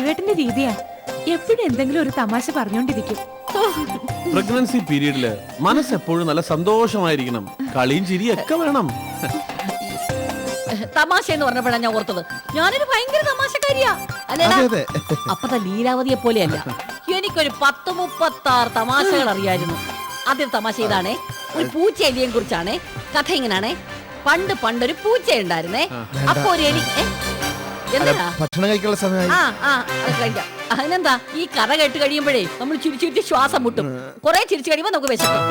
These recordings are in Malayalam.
സജീവേട്ടന്റെ രീതിയാ എപ്പോഴും എന്തെങ്കിലും ഒരു തമാശ പറഞ്ഞോണ്ടിരിക്കും പ്രഗ്നൻസി പീരീഡിൽ മനസ്സ് എപ്പോഴും നല്ല സന്തോഷമായിരിക്കണം. കളിയും ചിരിയൊക്കെ വേണം. തമാശ എന്ന് പറഞ്ഞപ്പോഴാണ് ഞാൻ ഓർത്തത്. ഞാനൊരു ഭയങ്കര തമാശക്കാരിയാ. അല്ലേടാ അതെ അപ്പത്തെ ലീലാവതിയെ പോലെയല്ല. എനിക്കൊരു പത്ത് മുപ്പത്താറ് തമാശകൾ അറിയായിരുന്നു. ആദ്യം തമാശ ഇതാണേ. ഒരു പൂച്ച എലിയെ കുറിച്ചാണേ കഥ ഇങ്ങനാണേ. പണ്ട് പണ്ടൊരു പൂച്ച ഉണ്ടായിരുന്നേ അപ്പൊ ഒരു എലി ഏ? ഭക്ഷണം കഴിക്കാനുള്ള സമയമായി. അതിനെന്താ? ഈ കഥ കേട്ട് കഴിയുമ്പോഴേ നമ്മൾ ചിരിച്ചു ചിരിച്ച് ശ്വാസം മുട്ടും. കുറെ ചിരിച്ചു കഴിയുമ്പോ നമുക്ക് വിശക്കും.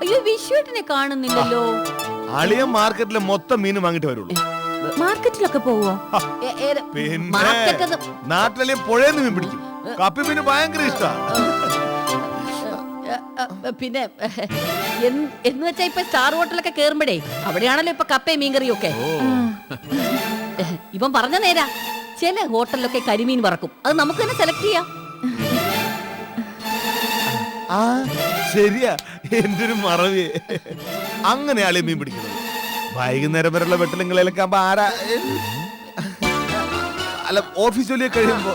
അയ്യോ വിശ്വട്ടിനെ കാണുന്നില്ലല്ലോ. അളിയൻ മാർക്കറ്റിലെ മൊത്തം മീൻ വാങ്ങിട്ട് വരുള്ളൂ. മാർക്കറ്റിലൊക്കെ പോവോ? പിന്നെ നാട്ടിലെ പുഴയെന്ന് മീൻ പിടിക്കും. കപ്പി മീൻ ഭയങ്കര ഇഷ്ടാ. ഏ, ഏ, പിന്നെ എന്ന് വെച്ചാ ഇപ്പൊ സ്റ്റാർ ഹോട്ടലൊക്കെ കേറുമ്പോഴേ അവിടെയാണല്ലോ ഇപ്പൊ കപ്പയും മീൻകറിയും ഒക്കെ. ഇവൻ പറഞ്ഞ നേരാ ചില ഹോട്ടലിലൊക്കെ കരിമീൻ പറക്കും അത് നമുക്ക് തന്നെ സെലക്ട് ചെയ്യാം. ആ ശരിയാ എന്റെ ഒരു മറവി അങ്ങനെ അളിയൻ മീൻ പിടിക്കുന്നത്. വൈകുന്നേരം വരെയുള്ള വെട്ടലങ്ങളിലൊക്കെ ആകുമ്പോ ആരാ? അല്ല ഓഫീസ് ജോലിയൊക്കെ കഴിയുമ്പോ.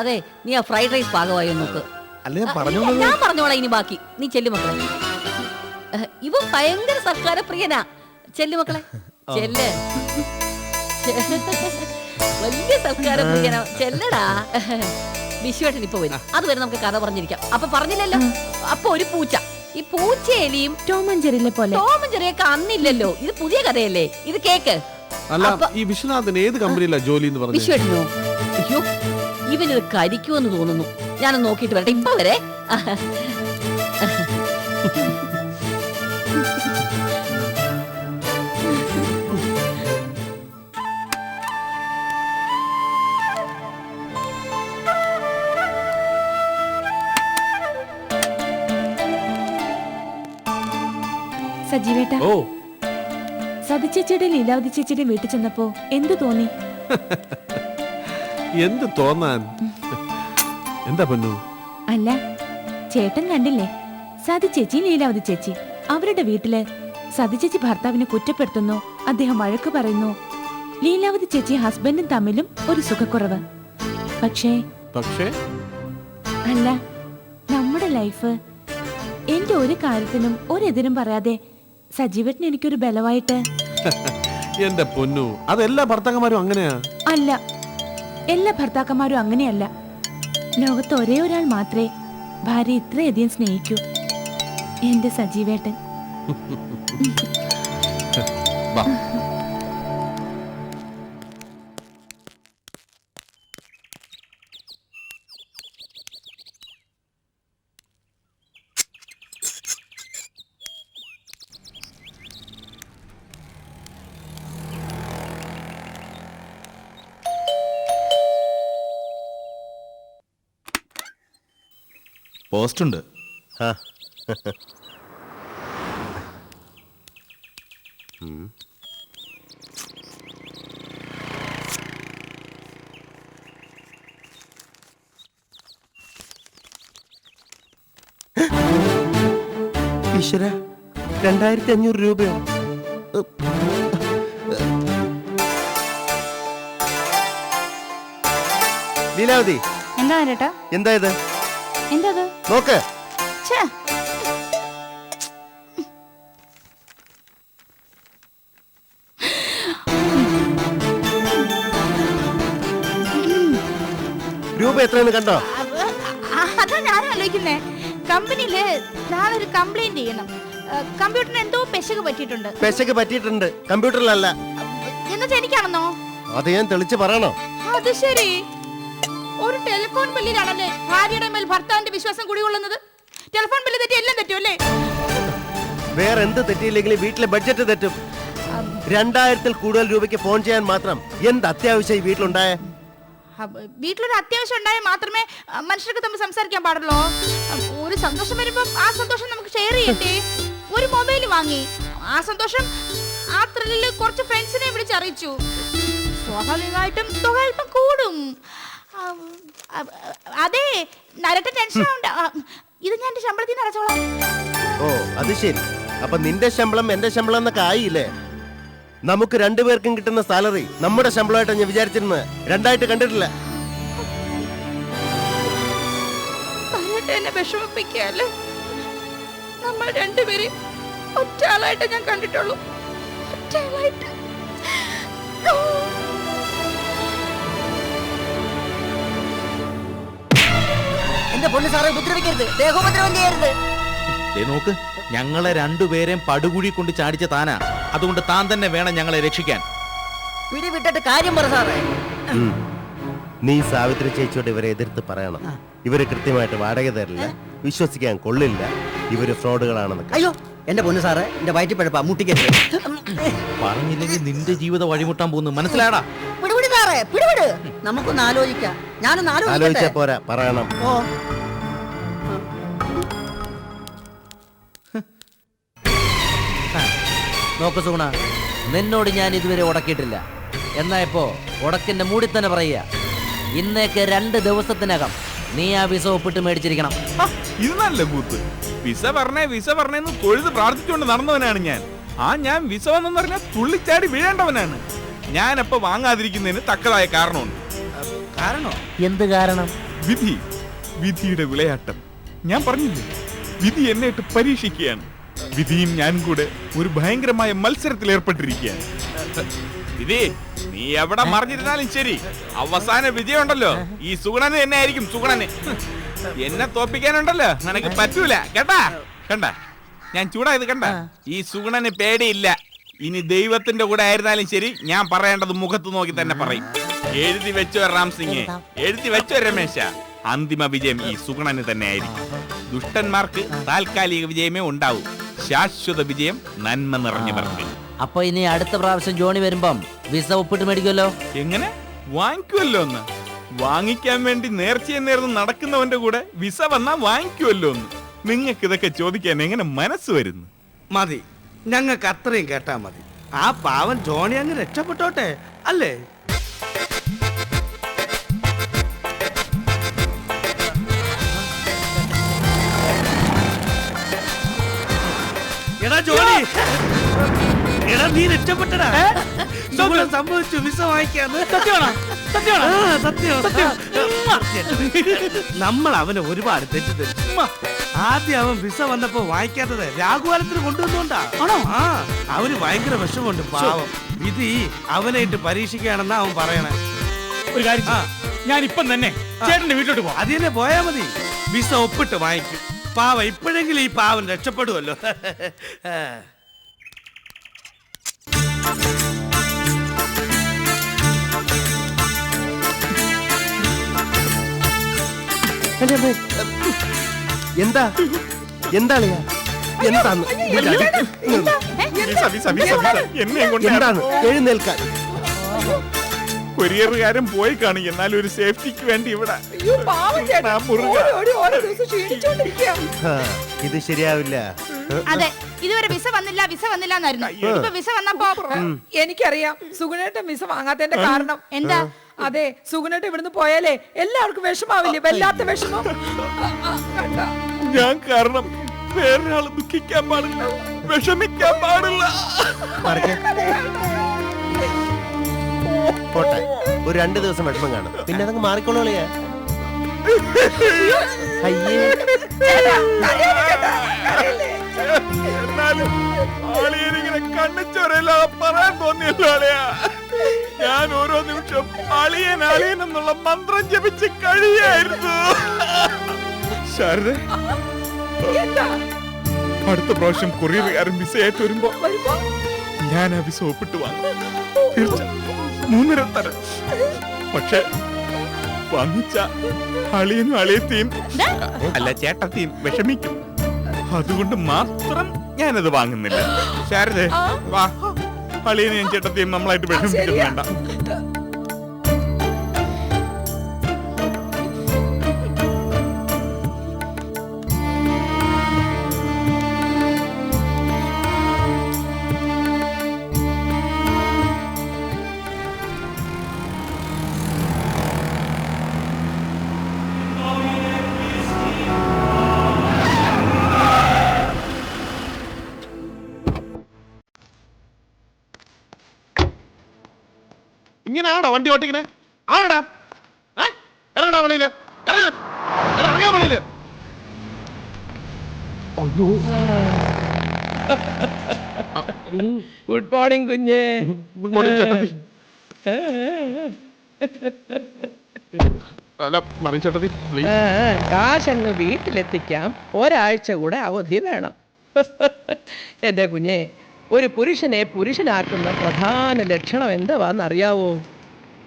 അതെ നീ ആ ഫ്രൈഡ് റൈസ് പാകമായി നോക്ക്. അല്ല ഞാൻ പറഞ്ഞു ഞാൻ പറഞ്ഞോളാം ഇനി ബാക്കി. നീ ചെല്ലു മക്കളെ. ഇവ ഭയങ്കര സർക്കാര പ്രിയനാ ചെല്ലു മക്കളെ. ചെല്ല്. വലിയ സർക്കാര പ്രിയനാ ചെല്ലടാ. വിശ്വേട്ടൻ ഇപ്പൊ വരും. അതുവരെ നമുക്ക് കഥ പറഞ്ഞിരിക്കാം. അപ്പൊ പറഞ്ഞില്ലല്ലോ? അപ്പൊ ഒരു പൂച്ച. ഈ പൂച്ചയെലിയും ടോമഞ്ചെറിലെ പോലെ. ടോമഞ്ചെറിയൊക്കെ അന്നില്ലല്ലോ ഇത് പുതിയ കഥയല്ലേ? ഇത് കേക്ക്. അല്ല ഈ വിശ്വനാഥൻ ഏത് കമ്പനിയിലാ ജോലി എന്ന് പറഞ്ഞു വിശ്വേട്ടനോ? അയ്യോ ഇവനിത് കരിക്കുമെന്ന് തോന്നുന്നു. ഞാൻ നോക്കിയിട്ട് വരട്ടെ. ഇപ്പൊ വരെ. സജീവേട്ട. ഓ. സതി ചേച്ചിയുടെ ലീലാവതി ചേച്ചിയുടെ വീട്ടിൽ ചെന്നപ്പോ എന്ത് തോന്നി? എന്ത് തോന്നാൻ? എന്താ പൊന്നു? അല്ല ചേട്ടൻ കണ്ടില്ലേ? സതി ചേച്ചി ലീലാവതി ചേച്ചി. അവരുടെ വീട്ടിൽ സതി ചേച്ചി ഭർത്താവിനെ കുറ്റപ്പെടുത്തുന്നു അദ്ദേഹം വഴക്ക് പറയുന്നു. ലീലാവതി ചേച്ചി ഹസ്ബൻഡും തമ്മിലും ഒരു സുഖക്കുറവ്. പക്ഷേ പക്ഷേ? അല്ല നമ്മുടെ ലൈഫ് എന്റെ ഒരു കാര്യത്തിനും ഒരെതിരും പറയാതെ സജീവട്ടിന് എനിക്കൊരു ബലമായിട്ട്. എന്റെ പൊന്നു അതെല്ലാ ഭർത്താക്കന്മാരും അങ്ങനെയാ? അല്ല എല്ലാ ഭർത്താക്കന്മാരും അങ്ങനെയല്ല. ലോകത്ത് ഒരേ ഒരാൾ മാത്രമേ ഭാര്യ ഇത്രയധികം സ്നേഹിക്കൂ. എന്റെ സജീവേട്ടൻ. വാ. പോസ്റ്റ് ഉണ്ട് ഈശ്വര രണ്ടായിരത്തി അഞ്ഞൂറ് രൂപയോ? ലീലാവതി. എന്താ ചേട്ടാ എന്താ ഇത്? എന്താ നോക്ക്. രൂപ എത്രയെന്ന് കണ്ടോ? അതാ ഞാൻ ആലോചിക്കുന്നേ. കമ്പനിയിൽ നാളെ ഒരു കംപ്ലൈന്റ് ചെയ്യണം. കമ്പ്യൂട്ടർ കമ്പ്യൂട്ടറിന് എന്തോ പെശക് പറ്റിയിട്ടുണ്ട്. പെശക് പറ്റിയിട്ടുണ്ട്. കമ്പ്യൂട്ടറിലല്ല എന്നുവെച്ചാ എനിക്കാണെന്നോ? അത് ഞാൻ തെളിച്ച് പറയണോ? അത് ശരി. ഒരു ടെലിഫോൺ ബില്ലിലാണല്ലേ ഭാര്യയുടെ മേൽ ഭർത്താവിന്റെ വിശ്വാസം കുടികൊള്ളുന്നത്? ടെലിഫോൺ ബില്ല് തെറ്റി എല്ലാം തെറ്റും അല്ലേ? വേറെ എന്ത് തെറ്റിയില്ലെങ്കിലും വീട്ടിലെ ബഡ്ജറ്റ് തെറ്റും. രണ്ടായിരത്തിൽ കൂടുതൽ രൂപയ്ക്ക് ഫോൺ ചെയ്യാൻ മാത്രം എന്ത് അത്യാവശ്യം ഈ വീട്ടിലുണ്ടായ? വീട്ടിലൊരു അത്യാവശ്യം ഉണ്ടായാൽ മാത്രമേ മനുഷ്യർക്ക് തമ്മിൽ സംസാരിക്കാൻ പാടുള്ളൂ. ഒരു സന്തോഷം വരുമ്പോ ആ സന്തോഷം നമുക്ക് ഷെയർ ചെയ്യട്ടെ? ഒരു മൊബൈൽ വാങ്ങി. ആ സന്തോഷം ആ ത്രില്ലിൽ കുറച്ച് ഫ്രണ്ട്സിനെ വിളിച്ചറിയിച്ചു. സ്വാഭാവികമായിട്ടും തുക അല്പം കൂടും. അതെ നരട്ട ടെൻഷൻ ഉണ്ട് ഇത് ഞാൻ എന്റെ ശമ്പളത്തിൽ നിന്ന് അടച്ചോളാം. ഓ അത് ശരി. അപ്പൊ നിന്റെ ശമ്പളം എന്റെ ശമ്പളം എന്നൊക്കെ ആയില്ലേ? നമുക്ക് രണ്ടുപേർക്കും കിട്ടുന്ന സാലറി നമ്മുടെ ശമ്പളമായിട്ട് ഞാൻ വിചാരിച്ചിരുന്നത്. രണ്ടായിട്ട് കണ്ടിട്ടില്ല. എന്നെ നമ്മൾ രണ്ടുപേരും ഒറ്റ ആളായിട്ട് ഞാൻ കണ്ടിട്ടുള്ളൂ. ഒറ്റ ആളായിട്ട് എന്റെ പൊന്നു സാറെ ഉപദ്രവിക്കരുത്. ദേഹോപദ്രവം ചെയ്യരുത് ദേ നോക്ക് ഞങ്ങളെ രണ്ടുപേരെയും പടുകുഴി കൊണ്ട് ചാടിച്ച താനാ. അതുകൊണ്ട് താൻ തന്നെ വേണം ഞങ്ങളെ രക്ഷിക്കാൻ. പിടിവിട്ടിട്ട് കാര്യം പറ സാറേ. ഉം. നീ സാവിത്രി ചേച്ചിയോട് ഇവരെ എതിർത്ത് പറയണം. ഇവർ കൃത്യമായിട്ട് വാടക തരില്ല. വിശ്വസിക്കാൻ കൊള്ളില്ല. ഇവർ ഫ്രോഡുകളാണെന്ന് അയ്യോ എന്റെ പൊന്നു സാറേ എന്റെ വയറ്റിപ്പഴപ്പാ മുട്ടിക്കരുത്. പറഞ്ഞില്ലെങ്കിൽ നിന്റെ ജീവിതം വഴിമുട്ടാൻ പോകുന്നു. മനസ്സിലാടാ പിടിപിടി സാറേ പിടിപിട് നമുക്കൊന്ന് ആലോചിക്കാം. ഞാനൊന്ന് ആലോചിച്ചാ ആലോചിക്കട്ടെ പോരാ പറയണം. ഓ. നോക്ക് സൂണ നിന്നോട് ഞാൻ ഇതുവരെ ഉടക്കിയിട്ടില്ല. എന്നാ ഇപ്പോ ഉടക്കിന്റെ മൂടി തന്നെ പറയുക ഇന്നേക്ക് രണ്ട് ദിവസത്തിനകം നീ ആ വിസ ഒപ്പിട്ട് മേടിച്ചിരിക്കണം. ഇത് നല്ല കൂത്ത്. വിസ പറഞ്ഞേ വിസ പറഞ്ഞേന്ന് തൊഴുത് പ്രാർത്ഥിച്ചുകൊണ്ട് നടന്നവനാണ് ഞാൻ. ആ ഞാൻ വിസ വന്നെന്ന് പറഞ്ഞാൽ തുള്ളിച്ചാടി വീഴേണ്ടവനാണ്. ഞാൻ അപ്പൊ വാങ്ങാതിരിക്കുന്നതിന് തക്കതായ കാരണമുണ്ട്. കാരണോ? എന്ത് കാരണം? വിധി. വിധിയുടെ വിളയാട്ടം. ഞാൻ പറഞ്ഞില്ലേ? വിധി എന്നെ ഇട്ട് പരീക്ഷിക്കുകയാണ്. വിധിയും ഞാനും കൂടെ ഒരു ഭയങ്കരമായ മത്സരത്തിൽ ഏർപ്പെട്ടിരിക്കുകയാണ്. വിധി നീ എവിടെ മറിഞ്ഞിരുന്നാലും ശരി. അവസാന വിധിയുണ്ടല്ലോ. ഈ സുഗുണന് തന്നെ ആയിരിക്കും സുഗുണന്. എന്നെ തോപ്പിക്കാനുണ്ടല്ലോ. നിനക്ക് പറ്റൂല. കേട്ടാ? കണ്ട? ഞാൻ ചൂടായത് കണ്ട. ഈ സുഗുണന് പേടിയില്ല. ഇനി ദൈവത്തിന്റെ കൂടെ ആയിരുന്നാലും ശരി ഞാൻ പറയേണ്ടത് മുഖത്ത് നോക്കി തന്നെ പറയും. എഴുതി വെച്ചോ റാം സിംഗ്. എഴുതി. വെച്ചോ രമേശ. അന്തിമ വിജയം ഈ സുഗുണന് തന്നെ ആയിരിക്കും ദുഷ്ടന്മാർക്ക് താൽക്കാലിക വിജയമേ ഉണ്ടാവൂ. ശാശ്വത വിജയം നന്മ നിറഞ്ഞവർക്ക് അപ്പൊ ഇനി അടുത്ത പ്രാവശ്യം ജോണി വരുമ്പം വിസ ഒപ്പിട്ട് മേടിക്കുമല്ലോ? എങ്ങനെ? വാങ്ങിക്കുമല്ലോ ഒന്ന് വാങ്ങിക്കാൻ വേണ്ടി നേർച്ചയെ നേർന്ന് നടക്കുന്നവന്റെ കൂടെ വിസ വന്നാ വാങ്ങിക്കുമല്ലോ ഒന്ന് നിങ്ങൾക്ക് ഇതൊക്കെ ചോദിക്കാൻ എങ്ങനെ മനസ്സ് വരുന്നു? മതി. ഞങ്ങൾക്ക് അത്രയും കേട്ടാ മതി. ആ പാവൻ ജോണി അങ്ങ് രക്ഷപ്പെട്ടോട്ടെ അല്ലേ? ജോണി എടാ നീ രക്ഷപ്പെട്ടടാ. സ്വപ്നം സംഭവിച്ചു വിസ വാങ്ങിക്കാന്ന്. സത്യമാണോ? സത്യം സത്യം. നമ്മൾ അവനെ ഒരുപാട് തെറ്റിദ്ധരിച്ചു. ആദ്യം അവൻ വിസ വന്നപ്പോ വാങ്ങിക്കാത്തത് രാഘുവാലത്തിന് കൊണ്ടുവന്നോണ്ടാ. ആണോ? ആ അവന് ഭയങ്കര വിഷമമുണ്ട് പാവം. വിധി അവനെ ഇട്ട് പരീക്ഷിക്കുകയാണെന്നാ അവൻ പറയണേ. ഒരു കാര്യം ഞാൻ ഇപ്പം തന്നെ ചേട്ടന്റെ വീട്ടിലോട്ട് പോവാം. അത് തന്നെ പോയാ മതി. വിസ ഒപ്പിട്ട് വാങ്ങിക്കും. പാവ ഇപ്പോഴെങ്കിലും ഈ പാവൻ രക്ഷപ്പെടുമല്ലോ എന്റെ അമ്മേ. എന്താ എന്താണ് എന്താന്ന് വിസ വിസ വിസ വിസ എന്നെയും കൊണ്ട് എന്താണ് എഴുന്നേൽക്കാൻ കൊറിയറുകാരൻ പോയി കാണും. എന്നാലും ഒരു സേഫ്റ്റിക്ക് വേണ്ടി ഇവിടെ. ആ, മുറുക. ആ, ഇത് ശരിയാവില്ല. അതെ ഇതുവരെ വിസ വന്നില്ല വിസ വന്നില്ല എന്നായിരുന്നു ഇപ്പൊ വിസ വന്നപ്പോ എനിക്കറിയാം സുഗുണേട്ടൻ വിസ വാങ്ങാത്തതിന്റെ കാരണം. എന്താ? അതെ സുഗുണേട്ടൻ ഇവിടുന്ന് പോയാലേ എല്ലാവർക്കും വിഷമാവില്ലേ? വല്ലാത്ത വിഷമം. ആ, ആ, കണ്ട ഞാൻ കാരണം വേറൊരാൾ ദുഃഖിക്കാൻ പാടില്ല വിഷമിക്കാൻ പാടില്ല. മറിക്ക്. പോട്ടെ ഒരു രണ്ടു ദിവസം വിഷമം കാണും. പിന്നെ അതങ്ങ് മാറിക്കോളൂളിയാ അയ്യേ. എന്നാലും ആളിയനിങ്ങനെ കണ്ണിച്ചോരയില്ലാതെ പറയാൻ തോന്നിയല്ലോ ആളിയാ ഞാൻ ഓരോ നിമിഷം അളിയൻ അളിയൻ എന്നുള്ള മന്ത്രം ജപിച്ച് കഴിയായിരുന്നു. ശാരദ. അടുത്ത പ്രാവശ്യം കൊറിയറുകാരൻ വിസയായിട്ട് വരുമ്പോ ഞാൻ ആ വിസ ഒപ്പിട്ട് വാങ്ങും. തീർച്ച മൂന്നര തരം പക്ഷെ വാങ്ങിച്ച അളിയനും അളിയത്തെയും അല്ല ചേട്ടത്തെയും വിഷമിക്കും. അതുകൊണ്ട് മാത്രം ഞാനത് വാങ്ങുന്നില്ല. ശാരദേ വാ. അളിയനെയും ചേട്ടത്തെയും നമ്മളായിട്ട് വിഷമിക്കുന്നു വേണ്ട. വണ്ടി ഓട്ടിക്കണേ? ആടാ ഇറങ്ങടാ വെളിയിൽ ഇറങ്ങ വെളിയിൽ ഗുഡ് മോർണിംഗ് കുഞ്ഞേ. ഗുഡ് മോർണിംഗ് ചേട്ടത്തി അല്ല മറിയ ചേട്ടത്തി കാശങ്ങ് വീട്ടിലെത്തിക്കാം. ഒരാഴ്ച കൂടെ അവധി വേണം. എന്റെ കുഞ്ഞെ ഒരു പുരുഷനെ പുരുഷനാക്കുന്ന പ്രധാന ലക്ഷണം എന്താവാന്നറിയാവോ?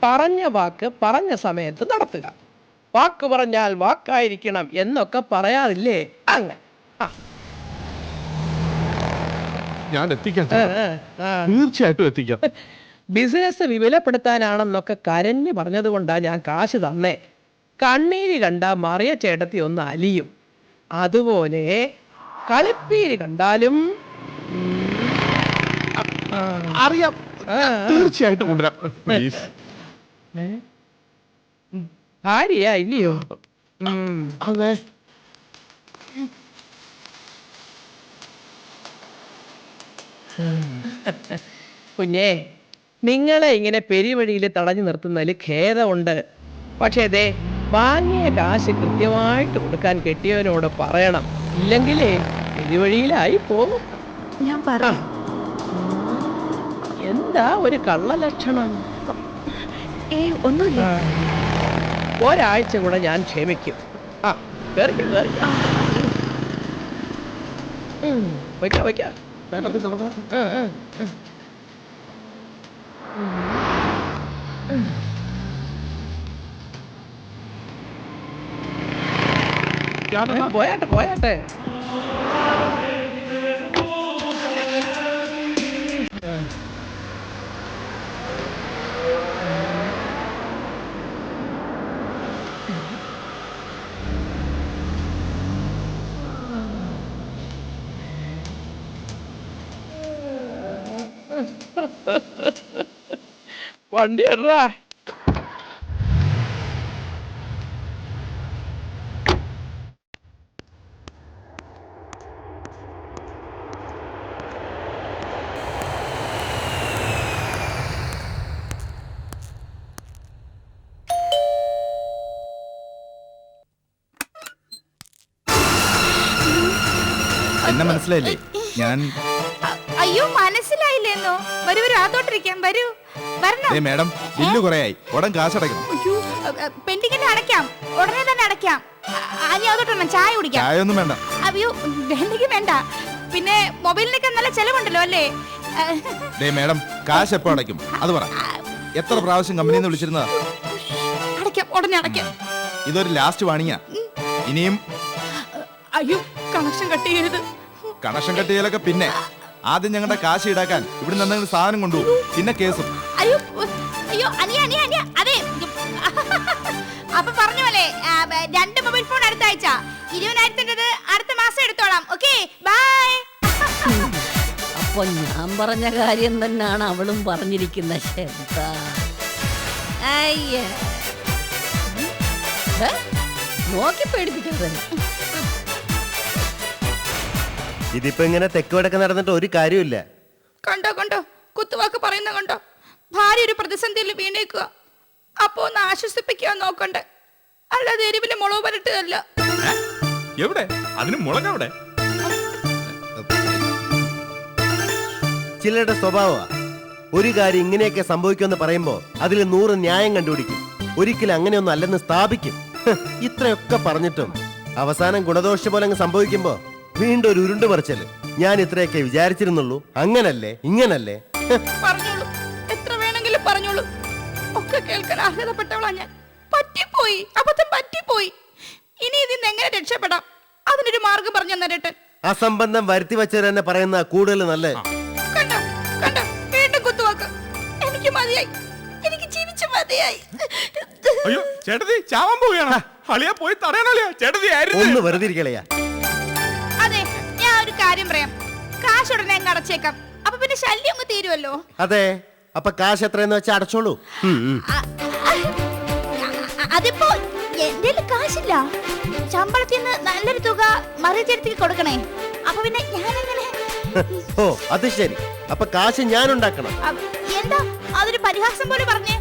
പറഞ്ഞ വാക്ക് പറഞ്ഞ സമയത്ത് നടത്തുക. വാക്ക് പറഞ്ഞാൽ വാക്കായിരിക്കണം എന്നൊക്കെ പറയാറില്ലേ? അങ്ങനെ ആ. ഞാൻ എത്തിക്കാം. തീർച്ചയായിട്ടും എത്തിക്കാം. ബിസിനസ് വിപുലപ്പെടുത്താനാണെന്നൊക്കെ കരഞ്ഞു പറഞ്ഞതുകൊണ്ടാ ഞാൻ കാശ് തന്നേ. കണ്ണീര് കണ്ട മറിയ ചേട്ടത്തി ഒന്ന് അലിയും. അതുപോലെ കളിപ്പീര് കണ്ടാലും അറിയാം. തീർച്ചയായിട്ടും കൊണ്ടുവരാം. ഏ? ഭാര്യയാ ഇല്ലയോ ഉം. അതെ. കുഞ്ഞേ നിങ്ങളെ ഇങ്ങനെ പെരുവഴിയിൽ തടഞ്ഞു നിർത്തുന്നതിൽ ഖേദമുണ്ട്. പക്ഷേ അതെ വാങ്ങിയ കാശ് കൃത്യമായിട്ട് കൊടുക്കാൻ കെട്ടിയവനോട് പറയണം. ഇല്ലെങ്കിലേ പെരുവഴിയിലായി പോകും. ഞാൻ പറ എന്താ ഒരു കള്ളലക്ഷണം? ഏ ഒന്നുമില്ല. ഒരാഴ്ച കൂടെ ഞാൻ ക്ഷമിക്കും. വയ്ക്കാം വയ്ക്കാം. ആ, പോയാട്ടെ പോയാട്ടെ. വണ്ടി എടാ എന്നെ മനസ്സിലായില്ലേ? ഞാൻ അയ്യോ മനസ്സിലായില്ലേന്നോ? വരൂ വരൂ വരൂ. വരണോ? ഏ മേഡം ബില്ല് കുറയായി. ഉടൻ കാശടയ്ക്കണം അയ്യോ പെൻഡിങ്ങിന്റെ അടയ്ക്കാം. ഉടനെ തന്നെ അടയ്ക്കാം. അതോട്ടണം ചായ കുടിക്കാം. ചായ ഒന്നും വേണ്ട. അയ്യോ വേണ്ട. പിന്നെ മൊബൈലിനൊക്കെ നല്ല ചെലവുണ്ടല്ലോ അല്ലേ? ഡേ മേഡം കാശ് എപ്പോ അടയ്ക്കും? അത് പറ. എത്ര പ്രാവശ്യം കമ്പനിയിൽ നിന്ന് വിളിച്ചിരുന്നതാ? അടയ്ക്കാം ഉടനെ അടയ്ക്കാം. ഇതൊരു ലാസ്റ്റ് വാണിയാ ഇനിയും അയ്യോ കണക്ഷൻ കട്ട് ചെയ്യരുത്. കണക്ഷൻ കട്ടിയാലൊക്കെ പിന്നെ. ആദ്യം ഞങ്ങളുടെ കാശ് ഈടാക്കാൻ ഇവിടുന്ന് എന്തെങ്കിലും സാധനം കൊണ്ടുപോകും. പിന്നെ കേസും. അയ്യോ അയ്യോ അനിയ അനിയ അനിയ. അതെ അപ്പൊ പറഞ്ഞ പോലെ രണ്ട് മൊബൈൽ ഫോൺ അടുത്ത ആഴ്ച ഇരുപതിനായിരത്തിന്റെ അടുത്ത മാസം എടുത്തോളാം. Okay bye. അപ്പൊ ഞാൻ പറഞ്ഞ കാര്യം തന്നെയാണ് അവളും പറഞ്ഞിരിക്കുന്ന ശബ്ദ. അയ്യ. നോക്കി പേടിപ്പിക്കാതെ ഇതിപ്പോ ഇങ്ങനെ തെക്ക് വടക്ക് നടന്നിട്ട് ഒരു കാര്യമില്ല കണ്ടോ കണ്ടോ? കുത്തുവാക്ക് പറയുന്ന കണ്ടോ? ഭാര്യ ഒരു പ്രതിസന്ധിയിൽ വീണേക്കുക. അപ്പോ ഒന്ന് ആശ്വസിപ്പിക്കാൻ നോക്കണ്ടേ. അല്ലാതെ എരിവിൽ മുളക് പരട്ടുകയല്ല. എവിടെ? അതിന് മുളക് എവിടെ? ചിലരുടെ സ്വഭാവമാണ് ഒരു കാര്യം ഇങ്ങനെയൊക്കെ സംഭവിക്കുമെന്ന് പറയുമ്പോ അതിൽ നൂറ് ന്യായം കണ്ടുപിടിക്കും. ഒരിക്കലും അങ്ങനെയൊന്നും അല്ലെന്ന് സ്ഥാപിക്കും. ഇത്രയൊക്കെ പറഞ്ഞിട്ടും അവസാനം ഗുണദോഷ പോലെ അങ്ങ് സംഭവിക്കുമ്പോ വീണ്ടും ഒരു ഉരുണ്ടു പറിച്ചൽ ഞാൻ ഇത്രയൊക്കെ വിചാരിച്ചിരുന്നുള്ളൂ. അങ്ങനല്ലേ? ഇങ്ങനല്ലേ? പറഞ്ഞോളൂ. പറഞ്ഞോളൂ. ഒക്കെ കേൾക്കാൻ അർഹതപ്പെട്ടവളാ ഞാൻ. പറ്റിപ്പോയി അബദ്ധം പറ്റിപ്പോയി. ഇനി ഇതിൽ നിന്ന് എങ്ങനെ രക്ഷപ്പെടാം? അതിനൊരു മാർഗം പറഞ്ഞു തന്നേരട്ടെ അസംബന്ധം വരുത്തി വെച്ചത് തന്നെ പറയുന്ന കൂടുതൽ നല്ല? കണ്ട കണ്ട വീണ്ടും കുത്തുവാക്ക് എനിക്ക് മതിയായി. എനിക്ക് ജീവിച്ച മതിയായി. അയ്യോ ചേട്ടത്തി ചാവാൻ പോവുകയാണ്. അളിയാ പോയി ഒന്ന് വെറുതെ അതെ ഞാൻ ഒരു കാര്യം പറയാം. കാശ് ഉടനെ അങ്ങ് അടച്ചേക്കാം. അപ്പൊ പിന്നെ ശല്യം അങ്ങ് തീരുമല്ലോ അതെ. അപ്പൊ കാശ് എത്രയെന്ന് വെച്ചാൽ അടച്ചോളൂ. അതിപ്പോ എന്റെ കാശില്ല. ശമ്പളത്തിൽ നിന്ന് നല്ലൊരു തുക മറിച്ചെടുത്തി കൊടുക്കണേ. അപ്പൊ പിന്നെ ഞാൻ എങ്ങനെ ഓ അത് ശരി. അപ്പൊ കാശ് ഞാൻ ഉണ്ടാക്കണം എന്താ അതൊരു പരിഹാസം പോലെ പറഞ്ഞേ?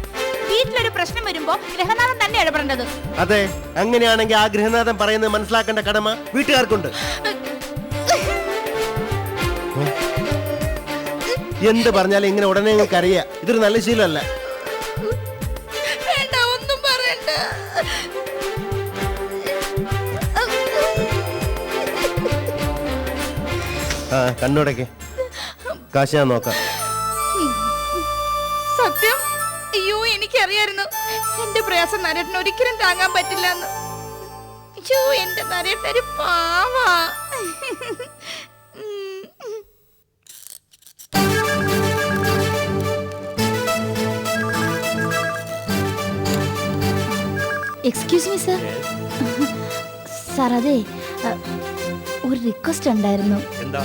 വീട്ടിലൊരു പ്രശ്നം വരുമ്പോ ഗ്രഹനാഥൻ തന്നെ ഇടപെടേണ്ടത്. അതെ അങ്ങനെയാണെങ്കിൽ ആ ഗൃഹനാഥൻ പറയുന്നത് മനസ്സിലാക്കേണ്ട കടമ വീട്ടുകാർക്കുണ്ട്. എന്ത് പറഞ്ഞാലും ഇങ്ങനെ ഉടനെ നിങ്ങൾക്ക് അറിയാം ഇതൊരു നല്ല ശീലമല്ല. ഒന്നും പറയണ്ട. ആ കണ്ണുടക്കെ. കാശ് ഞാൻ നോക്കാം. സത്യം? അയ്യോ എനിക്കറിയായിരുന്നു. എന്റെ പ്രയാസം നരേട്ടന് ഒരിക്കലും താങ്ങാൻ പറ്റില്ല എന്ന് അയ്യോ എന്റെ നരേട്ടൻ ഒരു പാവാ. എക്സ്ക്യൂസ് മീ സർ സാർ അതെ ഒരു റിക്വസ്റ്റ് ഉണ്ടായിരുന്നു. എന്താ?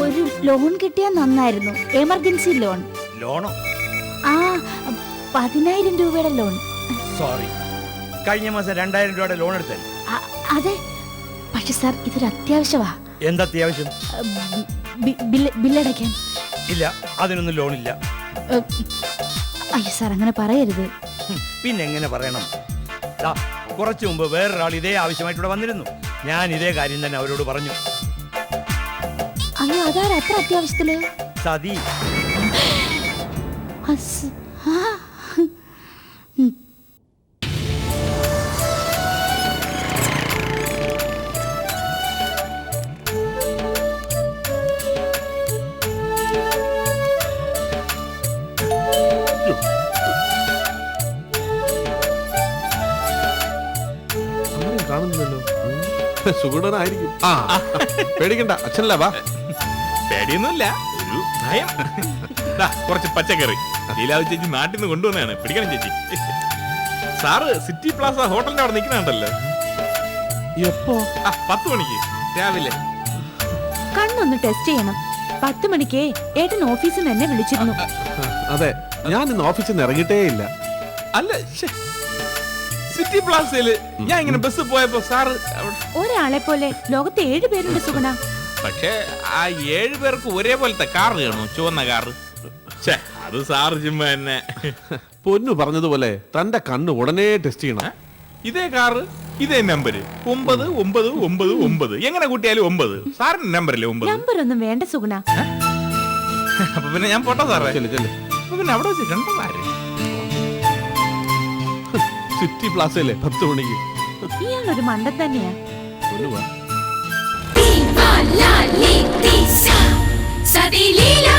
ഒരു ലോൺ കിട്ടിയാൽ നന്നായിരുന്നു. എമർജൻസി ലോൺ ലോണോ ആ പതിനായിരം രൂപയുടെ ലോൺ സോറി കഴിഞ്ഞ മാസം രണ്ടായിരം രൂപയുടെ ലോൺ എടുത്തേ. അതെ. പക്ഷെ സാർ ഇതൊരു അത്യാവശ്യമാ. എന്താ അത്യാവശ്യം? ബില്ലടയ്ക്കാൻ ഇല്ല അതിനൊന്നും ലോണില്ല അയ്യോ സാർ അങ്ങനെ പറയരുത്. പിന്നെ എങ്ങനെ പറയണം? കുറച്ചു മുമ്പ് വേറൊരാൾ ഇതേ ആവശ്യമായിട്ട് ഇവിടെ വന്നിരുന്നു. ഞാൻ ഇതേ കാര്യം തന്നെ അവരോട് പറഞ്ഞു. അയ്യോ അതാരാ? അത്ര അത്യാവശ്യത്തിൽ? സതി. സുഗുണനായിരിക്കും. ആ. പേടിക്കണ്ട അച്ഛനല്ല വാ. പേടിയൊന്നുമില്ല ഒരു ഭയം ദാ, കുറച്ച് പച്ചക്കറി. ലീലാവ് ചേച്ചി നാട്ടിൽ നിന്ന് കൊണ്ടുവന്നതാണ്. പിടിക്കണം ചേച്ചി. സാറ് സിറ്റി പ്ലാസ ഹോട്ടലിന്റെ അവിടെ നിൽക്കുന്നുണ്ടല്ലോ. എപ്പോ? ആ പത്ത് മണിക്ക്. രാവിലെ. കണ്ണൊന്ന് ടെസ്റ്റ് ചെയ്യണം. പത്ത് മണിക്കേ ഏട്ടൻ ഓഫീസിൽ നിന്ന് എന്നെ വിളിച്ചിരുന്നു. അതെ. ഞാൻ ഇന്ന് ഓഫീസിൽ നിന്ന് ഇറങ്ങിയിട്ടേ ഇല്ല. അല്ല ശ്ശെ. സിറ്റി പ്ലാസയിൽ ഞാൻ ഇങ്ങനെ ബസ് പോയപ്പോ സാറ് ഒരാളെ പോലെ ലോകത്തെ ഏഴ് പേരുണ്ട് സുഗുണ. പക്ഷേ ആ ഏഴ് പേർക്ക് ഒരേപോലത്തെ കാർ കാണു ചുവന്ന കാറ് ഛേ അത് സാറ് ചുമ്മാ തന്നെ. പൊന്നു പറഞ്ഞതുപോലെ തന്റെ കണ്ണ് ഉടനെ ടെസ്റ്റ് ചെയ്യണം. ഇതേ കാറ് ഇതേ നമ്പർ ഒമ്പത് ഒമ്പത് ഒമ്പത് ഒമ്പത്. എങ്ങനെ കൂട്ടിയാലും ഒമ്പത്? സാറിന്റെ നമ്പറല്ലേ ഒമ്പത്. നമ്പർ ഒന്നും വേണ്ട സുഗുണ. അപ്പൊ പിന്നെ ഞാൻ പോട്ടെ സാറേ ചെല്ലു ചെല്ലു. അപ്പൊ പിന്നെ അവിടെ വെച്ച് കണ്ടതാര്? സിറ്റി പ്ലാസയിലെ പത്ത് മണിക്ക്. ഇയാളൊരു മണ്ടൻ തന്നെയാ. പൊന്നു വാ Viva la litiza, Sadilila